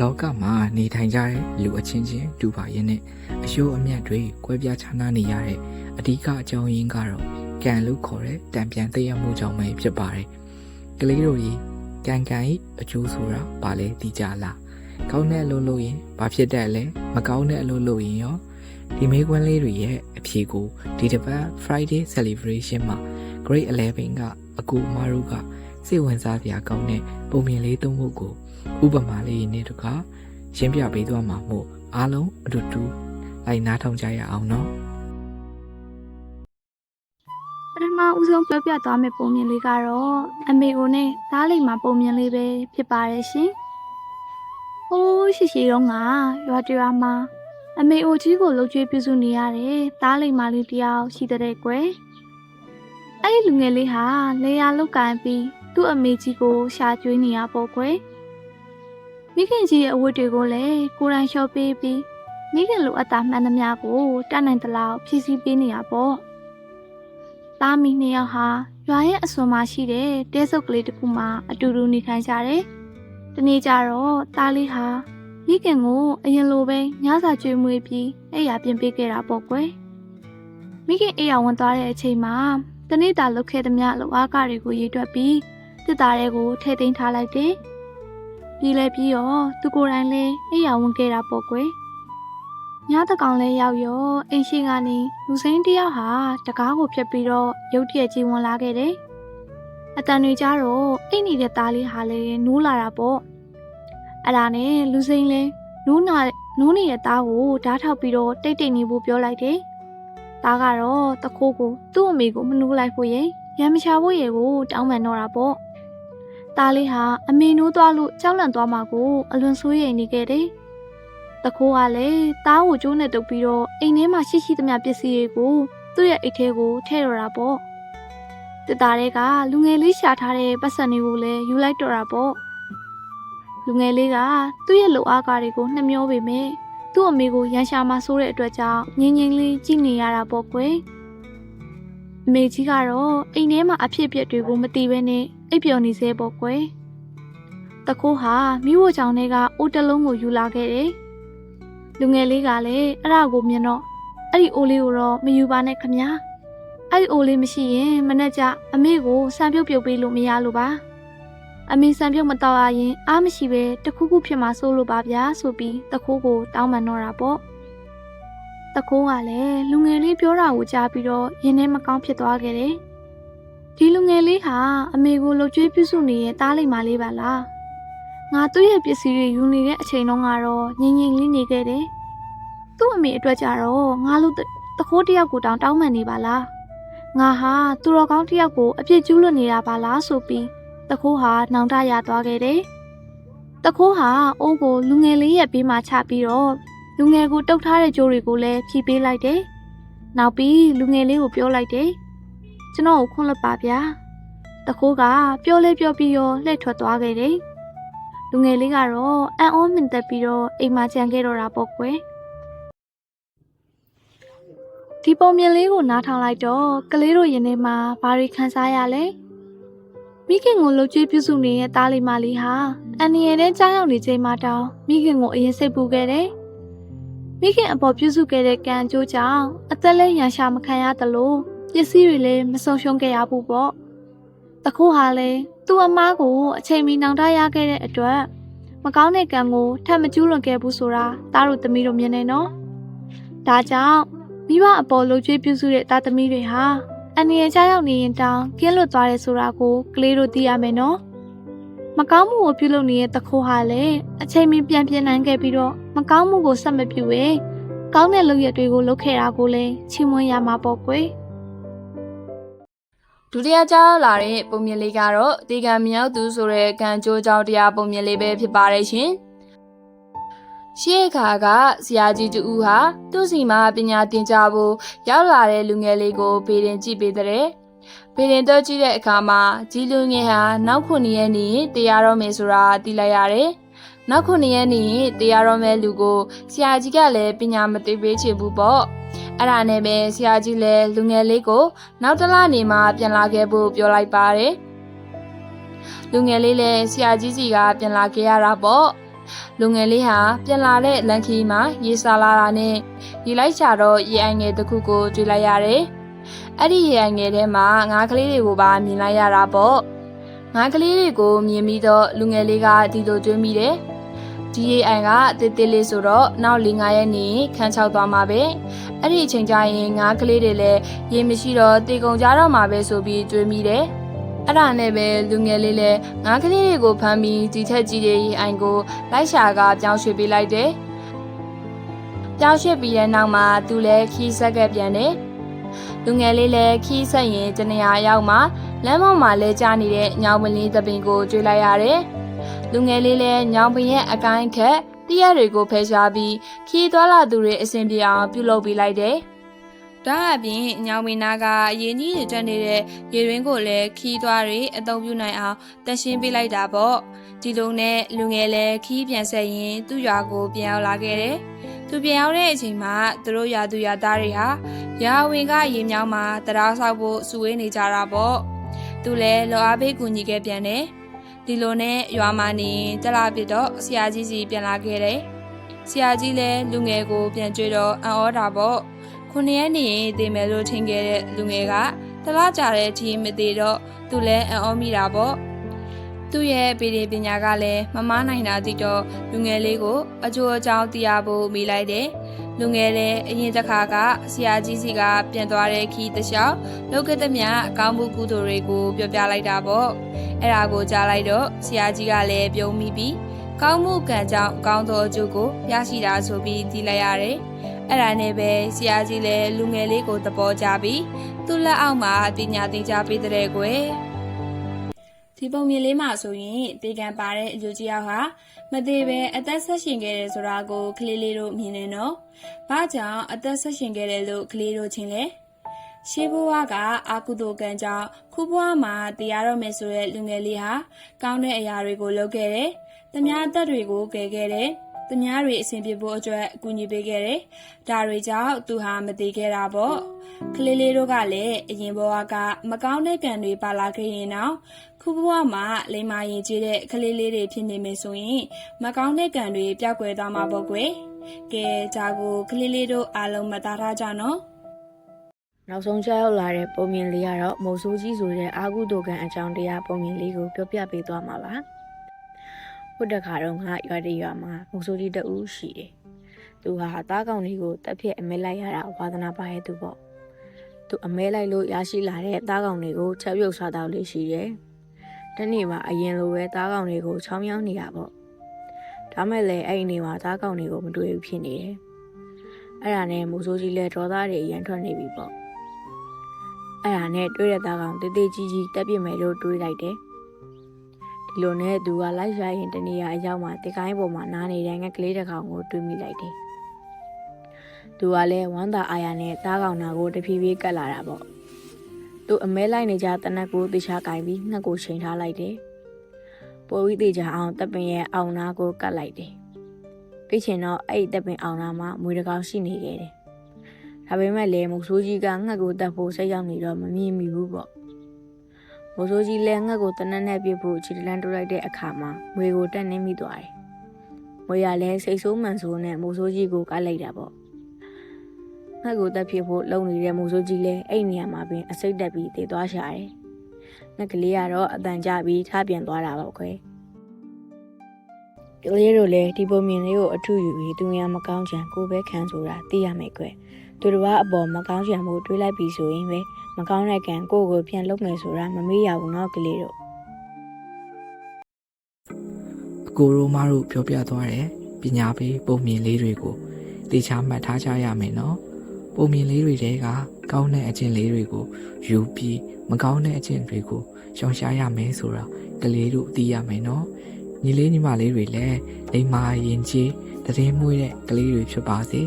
လောကမှာနေထိုင်ကြတဲ့လူအချင်းချင်းတူပါရင်နဲ့အယိုးအမြတ်တွေကွဲပြားခြားနားနေရတဲ့အဓိကအကြောင်းရင်းကတော့ကံလို့ခေါ်တဲ့တံပြန်တည့်ရမှုကြောင့်ပဲဖြစ်ပါတယ်။ကလေးတို့ကြီးကံကံဤအကျိုးဆိုတာဘာလဲသိကြလား။ကောင်းတဲ့အလုပ်လုပ်ရင်ဘာဖြစ်တတ်လဲ။မကောင်းတဲ့အလုပ်လုပ်ရင်ရောဒီမေးခွန်းလေးတွေရဲ့အဖြေကိုဒီတစ်ပတ် Friday celebration မှာ Grade 11ကအကူအမတို့ကစိတ်ဝင်စားစရာကောင်းတဲ့ပုံမြင်လေးသုံးဖို့ကို ဥပမာလေးနဲ့တကားရှင်းပြပေးသွားမှာမို့အားလုံးအတူတူလိုက်နားထောင်ကြရအောင်နော်ပထမဦးဆုံးပြောပြသွားမယ့်ပုံမြင်လေးကတော့အမေကိုနဲ့သားလေးမှာပုံမြင်လေးပဲဖြစ်ပါတယ်ရှင်။ဟိုးရှိရှိတော့ငါရွာတရွာမှာအမေအိုကြီးကိုလှုပ်ကြွေးပြုစုနေရတယ်။သားလေးမလေးတယောက်ရှိတဲ့ကွယ်။အဲ့ဒီလူငယ်လေးဟာလေယာလုတ်ကန်ပြီးသူ့အမေကြီးကိုရှာကျွေးနေရပေါ့ကွယ်။ မိခင်ကြီးရဲ့အဝတ်တွေကိုလည်းကိုယ်တိုင်လျှော်ပေးပြီးမိခင်လိုအပ်တာမှန်သမျှကိုတတ်နိုင်သလောက်ဖြည့်ဆည်းပေးနေရပေါ့။သားမီနှစ်ယောက်ဟာရွာရဲ့အစွန်မှာရှိတဲ့တဲဆုပ်ကလေးတစ်ခုမှာအတူတူနေထိုင်ကြတယ်။တနေ့ကျတော့သားလေးဟာမိခင်ကိုအရင်လိုပဲညစာကျွေးမွေးပြီးအိယာပြင်ပေးခဲ့တာပေါ့ကွယ်။မိခင်အိယာဝင်သွားတဲ့အချိန်မှာတနေ့တာလုတ်ခဲ့သမျှလောက်အားကတွေကိုရေတွက်ပြီးတစ်သားတွေကိုထည့်သိမ်းထားလိုက်တယ်။ ပြီးလဲပြီးရောသူကိုယ်တိုင်လည်းအိယာဝင်ခဲ့တာပေါ့ကွယ်။ညတကောင်လဲရောက်ရောအိမ်ရှိကနေလူစိမ်းတယောက်ဟာတကားကိုဖြတ်ပြီးတော့ရုတ်တရက်ကြီးဝင်လာခဲ့တယ်။အတန်တွေကြတော့အိမ်နေတဲ့သားလေးဟာလည်းနိုးလာတာပေါ့။အဲ့ဒါနဲ့လူစိမ်းလဲနိုးနာနိုးနေတဲ့သားကိုဓားထောက်ပြီးတော့တိတ်တိတ်နေဖို့ပြောလိုက်တယ်။သားကတော့တခိုးကိုသူ့အမေကိုမနိုးလိုက်ဖို့ရဲ့ရမ်းမချဖို့ရဲ့ကိုတောင်းပန်တော့တာပေါ့။ သားလေးဟာအမေနိုးသွားလို့ကြောက်လန့်သွားမှကိုအလွန်ဆိုးရိမ်နေခဲ့တယ်။တခိုးကလည်းတားကိုကျိုးနဲ့တုပ်ပြီးတော့အိမ်ထဲမှာရှိရှိသမျှပစ္စည်းတွေကိုသူ့ရဲ့အိတ်ထဲကိုထည့်ရတာပေါ့တစ်သားတွေကလူငယ်လေးရှာထားတဲ့ပတ်စံတွေကိုလည်းယူလိုက်တော့တာပေါ့လူငယ်လေးကသူ့ရဲ့လိုအားကားတွေကိုနှမျောပေမဲ့သူ့အမေကိုရန်ရှာမှဆိုးတဲ့အတွက်ကြောင့်ငင်းငင်းလေးကြည့်နေရတာပေါ့ကွယ် အမေကြီးကတော့အိမ်ထဲမှာအဖြစ်အပျက်တွေကိုမသိဘဲနဲ့အိပ်ပျော်နေစေပေါ့ကွယ်တခိုးဟာမိဖို့ကြောင့်တွေကအိုးတလုံးကိုယူလာခဲ့တယ်လူငယ်လေးကလည်းအဲ့ဒါကိုမြင်တော့အဲ့ဒီအိုးလေးကိုတော့မယူပါနဲ့ခမညာအဲ့ဒီအိုးလေးမရှိရင်မနဲ့ကြအမေကိုစံပြုတ်ပြုတ်ပေးလို့မရလို့ပါအမေစံပြုတ်မတော့ရရင်အားမရှိပဲတခုခုဖြစ်မှာစိုးလို့ပါဗျာဆိုပြီးတခိုးကိုတောင်းပန်တော့တာပေါ့ တခိုးကလည်းလူငယ်လေးပြောတာကိုကြားပြီးတော့ရင်ထဲမကောင်းဖြစ်သွားခဲ့တယ်ဒီလူငယ်လေးဟာအမေကိုလှုပ်ကြွေးပြုစုနေတဲ့တားလိမ္မာလေးပါလားငါသူ့ရဲ့ပစ္စည်းတွေယူနေတဲ့အချိန်တော့ကတော့ငြိမ်ငြိမ်လေးနေခဲ့တယ်။သူ့အမေအတွက်ကြတော့ငါလိုတတခိုးတစ်ယောက်ကိုတောင်းတောင်းမှန်နေပါလား။ငါဟာသူတော်ကောင်းတစ်ယောက်ကိုအပြစ်ကျူးလွတ်နေတာပါလားဆိုပြီးတခိုးဟာနှောင်တရသွားခဲ့တယ်။တခိုးဟာအိုးကိုလူငယ်လေးရဲ့ဘေးမှာချပြီးတော့ လူငယ်ကိုတုတ်ထားတဲ့ကြိုးတွေကိုလည်းဖြီးပေးလိုက်တယ်။နောက်ပြီးလူငယ်လေးကိုပြောလိုက်တယ်။ကျွန်တော်ကိုခွန့်လွတ်ပါဗျာ။တခိုးကပြောလဲပြောပြီးရောလှည့်ထွက်သွားခဲ့တယ်။လူငယ်လေးကတော့အံ့ဩမြင့်တက်ပြီးတော့အိမ်မှာကြံခဲ့တော့တာပေါ့ကွယ်ဒီပုံမြင်လေးကိုနားထောင်လိုက်တော့ကလေးတို့ရင်ထဲမှာဘာတွေခံစားရလဲမိခင်ကိုလှုပ်ကြွေးပြုစုနေတဲ့တားလေးမလေးဟာအန်နီရတဲ့ကြားရောက်နေချိန်မှာတောင်မိခင်ကိုအရင်စိတ်ပူခဲ့တယ် မိခင်အပေါ်ပြုစုခဲ့တဲ့ကံအကျိုးကြောင့်အသက်လည်းရန်ရှာမခံရသလိုပစ္စည်းတွေလည်းမဆုံးရှုံးခဲ့ရဘူးပေါ့တခုဟာလည်းသူ့အမားကိုအချိန်မီနောင်တရခဲ့တဲ့အတွက်မကောင်းတဲ့ကံကိုထပ်မကျူးလွန်ခဲ့ဘူးဆိုတာသားတို့သမီးတို့မြင်နေနော်။ဒါကြောင့်မိဘအပေါ်လှုပ်ကြွေးပြုစုတဲ့သားသမီးတွေဟာအန္တရာယ်ချရောက်နေရင်တောင်ကင်းလွတ်သွားတယ်ဆိုတာကိုကလေးတို့သိရမယ်နော်။မကောင်းမှုကိုပြုလုပ်နေတဲ့တခိုးဟာလည်းအချိန်မီပြန်ပြင်နိုင်ခဲ့ပြီးတော့ မကောင်းမှုကိုဆက်မပြုဘဲကောင်းတဲ့လုပ်ရက်တွေကိုလုပ်ခဲ့တာကိုလည်းချီးမွမ်းရမှာပေါ့ကွယ်။ဒုတိယကြားလာတဲ့ပုံမြင်လေးကတော့တေကံမြောက်သူဆိုတဲ့ကံကြိုးကြောင်းတရားပုံမြင်လေးပဲဖြစ်ပါတယ်ရှင်။ရှေ့ခါကဆရာကြီးတူဦးဟာသူ့စီမှာပညာသင်ကြားဖို့ရောက်လာတဲ့လူငယ်လေးကိုဘေးရင်ကြည့်ပေးတဲ့။ဘေးရင်တော့ကြည့်တဲ့အခါမှာကြီးလူငယ်ဟာနောက်ခုနှစ်ရက်နေတရားတော်မယ်ဆိုတာသိလိုက်ရတယ်။ နောက်ခုနှစ်ရက်နေတရားတော်မယ်လူကိုဆရာကြီးကလည်းပညာမသိပေးချေဘူးပေါ့။အဲ့ဒါနဲ့ပဲဆရာကြီးလည်းလူငယ်လေးကို နောက်တစ်လနေမှပြန်လာခဲ့ဖို့ပြောလိုက်ပါတယ်။လူငယ်လေးလည်းဆရာကြီးစီကပြန်လာခဲ့ရတာပေါ့လူငယ်လေးဟာပြန်လာတဲ့လန်ခီမှာရေစာလာတာနဲ့ရေလိုက်ချတော့ရေအိုင်ငယ်တစ်ခုကိုတွေ့လိုက်ရတယ်။အဲ့ဒီရေအိုင်ငယ်ထဲမှာငါးကလေးတွေကိုပါမြင်လိုက်ရတာပေါ့။ ငါးကလေးတွေကိုမြင်ပြီးတော့လူငယ်လေးကဒီလိုတွေးမိတယ်။ဒီရေအိုင်ကတေးသေးလေးဆိုတော့နောက်၄၅ရက်နေခန်းချောက်သွားမှာပဲ။အဲ့ဒီအချိန်ကျရင်ငါးကလေးတွေလည်းရေမရှိတော့တေကုံကြတော့မှာပဲဆိုပြီးတွေးမိတယ်။အဲ့ဒါနဲ့ပဲလူငယ်လေးလည်းငါးကလေးတွေကိုဖမ်းပြီးဒီထက်ကြီးတဲ့ရေအိုင်ကိုလိုက်ရှာကပြောင်းရွှေ့ပေးလိုက်တယ်။ပြောင်းရွှေ့ပြီးတဲ့နောက်မှာသူလည်းခီးဆက်ကပြန်တယ်။လူငယ်လေးလည်းခီးဆက်ရင်တနေရာရောက်မှ လမ်းပေါ်မှာလဲကျနေတဲ့ညောင်ပလင်းသပင်ကိုတွေ့လိုက်ရတယ်။လူငယ်လေးလည်းညောင်ပင်ရဲ့အကိုင်းခက်တရက်တွေကိုဖယ်ရှားပြီးခီးသွားလာသူတွေအဆင်ပြေအောင်ပြုလုပ်ပေးလိုက်တယ်။ဒါအပြင်ညောင်မင်းနာကရေကြီးရတက်နေတဲ့ရေရင်းကိုလည်းခီးသွားတွေအသုံးပြုနိုင်အောင်တက်ရှင်းပေးလိုက်တာပေါ့ဒီလိုနဲ့လူငယ်လည်းခီးပြန်ဆက်ရင်သူ့ရွာကိုပြန်ရောက်လာခဲ့တယ်သူပြန်ရောက်တဲ့အချိန်မှာသူတို့ရွာသူရွာသားတွေဟာရာဝင်ကရေမြောင်းမှာတရားဆောက်ဖို့စုဝေးနေကြတာပေါ့ သူလည်းလောအားပေးကူညီခဲ့ပြန်တယ်ဒီလိုနဲ့ရွာမှာနေတလားပြတော့ဆရာကြီးစီပြန်လာခဲ့တယ်ဆရာကြီးလည်းလူငယ်ကိုပြန်ကြွတော့အံ့ဩတာပေါ့ခုနှစ်ရက်နေရင်တည်မယ်လို့ထင်ခဲ့တဲ့လူငယ်ကတလားကြတဲ့အထိမသေးတော့သူလည်းအံ့ဩမိတာပေါ့ သူ့ရဲ့ပေဒီပညာကလည်းမမားနိုင်တာသိတော့လူငယ်လေးကိုအကျိုးအကြောင်းသိရဖို့မိလိုက်တယ်လူငယ်လည်းအရင်တစ်ခါကဆရာကြီးစီကပြန်သွားတဲ့ခီးတစ်လျှောက်လောကသမျှအကောင်းမှုကုသိုလ်တွေကိုပြောပြလိုက်တာပေါ့အဲ့ဒါကိုကြားလိုက်တော့ဆရာကြီးကလည်းပြုံးမိပြီးကောင်းမှုကံကြောင့်ကောင်းသောအကျိုးကိုရရှိတာဆိုပြီးသိလိုက်ရတယ်အဲ့ဒါနဲ့ပဲဆရာကြီးလည်းလူငယ်လေးကိုသဘောကျပြီးသူ့လက်အောက်မှာပညာသင်ကြားပေးတဲ့ကွယ် ဒီပုံမြင်လေးမှာဆိုရင်တေကံပါတဲ့အယူကြီးရောက်ဟာမသေးပဲအသက်ဆက်ရှင်ခဲ့တယ်ဆိုတာကိုကလေးလေးတို့မြင်နေတော့။ဘာကြောင့်အသက်ဆက်ရှင်ခဲ့တယ်လို့ကလေးတို့ချင်းလဲ။ရှေးဘဝကအာကုသိုလ်ကံကြောင့်ခုဘဝမှာတရားတော်မယ်ဆိုတဲ့လူငယ်လေးဟာကောင်းတဲ့အရာတွေကိုလုပ်ခဲ့တယ်။တမားအသက်တွေကိုကယ်ခဲ့တယ်။ တမားတွေအဆင်ပြေဖို့အတွက်အကူအညီပေးခဲ့တယ်။ဒါတွေကြောင့်သူဟာမသေးခဲ့တာပေါ့။ကလေးလေးတို့ကလည်းအရင်ဘဝကမကောင်းတဲ့ကံတွေပါလာခဲ့ရင်တော့ခုဘဝမှာလိမ္မာရင်ကြီးတဲ့ကလေးလေးတွေဖြစ်နေမယ်ဆိုရင်မကောင်းတဲ့ကံတွေပျောက်ကွယ်သွားမှာပေါ့ကွယ်။ကဲဒါကိုကလေးလေးတို့အားလုံးမသားထားကြနော်နောက်ဆုံးကြားရောက်လာတဲ့ပုံမြင်လေးကတော့မုံဆိုးကြီးဆိုတဲ့အာကုတုကံအကြောင်းတရားပုံမြင်လေးကိုပြောပြပေးသွားမှာပါ။ ဟုတ်တခါတော့ငါရွာတရွာမှာမုံဆိုးကြီးတအူးရှိတယ်။သူဟာသားကောင်လေးကိုတက်ဖြစ်အမဲလိုက်ရတာဝါသနာပါရဲ့သူပေါ့။သူအမဲလိုက်လို့ရရှိလာတဲ့သားကောင်လေးကိုချက်ပြုတ်စားတော့လေးရှိတယ်။တနေ့မှာအရင်လိုပဲသားကောင်လေးကိုချောင်းမြောင်းနေတာပေါ့။ဒါမဲ့လည်းအဲ့ဒီနေ့မှာသားကောင်လေးကိုမတွေ့ဘူးဖြစ်နေတယ်။အဲ့ဒါနဲ့မုံဆိုးကြီးလည်းဒေါသတွေအရန်ထွက်နေပြီပေါ့။အဲ့ဒါနဲ့တွေးတဲ့သားကောင်တေးသေးကြီးကြီးတက်ပြစ်မယ်လို့တွေးလိုက်တယ်။ ဒီလိုနဲ့သူကလိုက်ရရင်တနေရာအရောက်မှာတကိုင်းပေါ်မှာနားနေတဲ့ငှက်ကလေးတစ်ကောင်ကိုတွေးမိလိုက်တယ်။သူကလည်းဝမ်းသာအာရနဲ့သားကောင်နာကိုတဖြည်းဖြည်းကတ်လာတာပေါ့။သူအမဲလိုက်နေကြတနက်ကိုတေချာကင်ပြီးငှက်ကိုချိန်ထားလိုက်တယ်။ပိုပြီးတေချာအောင်တပ်ပင်ရဲ့အောင်နာကိုကတ်လိုက်တယ်။ပြီးချင်တော့အဲ့ဒီတပ်ပင်အောင်နာမှာမွေတစ်ကောင်ရှိနေခဲ့တယ်။ဒါပေမဲ့လည်းမုတ်ဆိုးကြီးကငှက်ကိုတတ်ဖို့စိတ်ရောက်နေတော့မမြင်မိဘူးပေါ့ မုတ်ဆိုးကြီးလည်းငှက်ကိုတနက်နဲ့ပြစ်ဖို့ခြေတလန်းတိုးလိုက်တဲ့အခါမှာငွေကိုတက်နေမိသွားတယ်ငွေရလည်းစိတ်ဆိုးမှန်ဆိုးနဲ့မုတ်ဆိုးကြီးကိုကလိုက်တာပေါ့ငှက်ကိုတက်ဖြစ်ဖို့လုံနေတဲ့မုတ်ဆိုးကြီးလည်းအဲ့နေရာမှာပင်အစိတ်တက်ပြီးတည်သွားရှာတယ်ငှက်ကလေးကတော့အတန်ကြပြီးထားပြန်သွားတာပေါ့ခွဲကလေးတို့လည်းဒီပုံမြင်လေးကိုအထူးယူပြီးသူများမကောင်းချင်ကိုယ်ပဲခံဆိုတာသိရမယ်ကွယ်သူတစ်ပါးအပေါ်မကောင်းချင်မှုတွေးလိုက်ပြီဆိုရင်ပဲ မကောင်းတဲ့ကံကိုယ့်ကိုပြန်လုပ်မယ်ဆိုတာမမေ့ရဘူးနော်ကလေးတို့အကိုရိုမတို့ပြောပြသွားတဲ့ပညာပေးပုံမြင်လေးတွေကိုတေချာမှတ်ထားကြရမယ်နော်ပုံမြင်လေးတွေတဲကကောင်းတဲ့အကျင့်လေးတွေကိုယူပြီးမကောင်းတဲ့အကျင့်တွေကိုရှောင်ရှားရမယ်ဆိုတာကလေးတို့သိရမယ်နော်ညီလေးညီမလေးတွေလည်းအိမ်မာရင်ကြီးတည်င်းမွေးတဲ့ကလေးတွေဖြစ်ပါစေ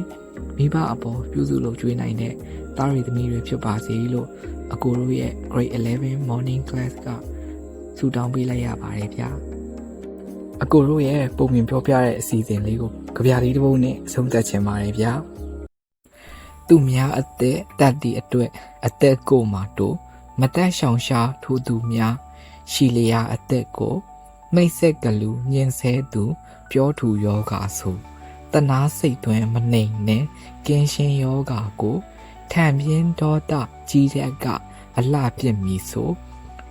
မိဘအပေါ်ပြုစုလို့ကျွေးနိုင်တဲ့တာရီသမီးတွေဖြစ်ပါစေလို့အကိုတို့ရဲ့ grade 11 morning class ကဆူတောင်းပေးလိုက်ရပါတယ်ဗျာအကိုတို့ရဲ့ပုံမြင်ပြောပြတဲ့အစီအစဉ်လေးကိုကြပြလေးတစ်ပုဒ်နဲ့အဆုံးသတ်ချင်ပါတယ်ဗျာသူများအသက်တတ်သည့်အတွက်အသက်ကိုမှတို့မတက်ရှောင်ရှားထိုးသူများရှီလျာအသက်ကိုမိတ်ဆက်ကလူညင်ဆဲသူ ပြောထူယောဂါဆို တနာစိတ်သွင်းမနှိမ်နဲ့ကင်းရှင်းယောဂါကိုထံပြင်းဒေါသကြီးတဲ့ကအလှပြစ်မီဆို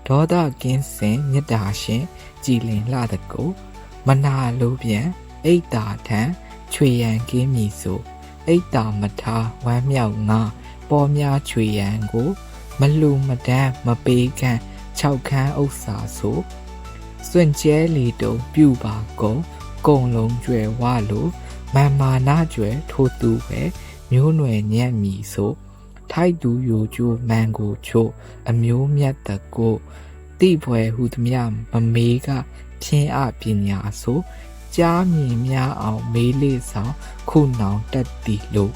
ဒေါသကင်းစင်မေတ္တာရှင်ကြည်လင်လှတဲ့ကိုမနာလိုပြန်အိတ်တာထံချွေရန်ကင်းမီဆိုအိတ်တာမထားဝမ်းမြောက်ငါပေါ်များချွေရန်ကို မလူမတန်းမပေးကန်း၆ခန်းဥစ္စာဆိုစွန့်ကျဲလီတုံပြူပါကုန်ကုံလုံးကျွယ်ဝလို့ မန်မာနာကျွယ်ထိုးသူပဲမျိုးနွယ်ညံ့မီဆိုထိုက်သူယိုကျိုးမန်ကိုချို့အမျိုးမြတ်တကိုတိပွဲဟုသမျှမမေးကဖြင်းအပညာဆိုကြားမြင်များအောင်မေးလေးဆောင်ခုနောင်တက်တီလို့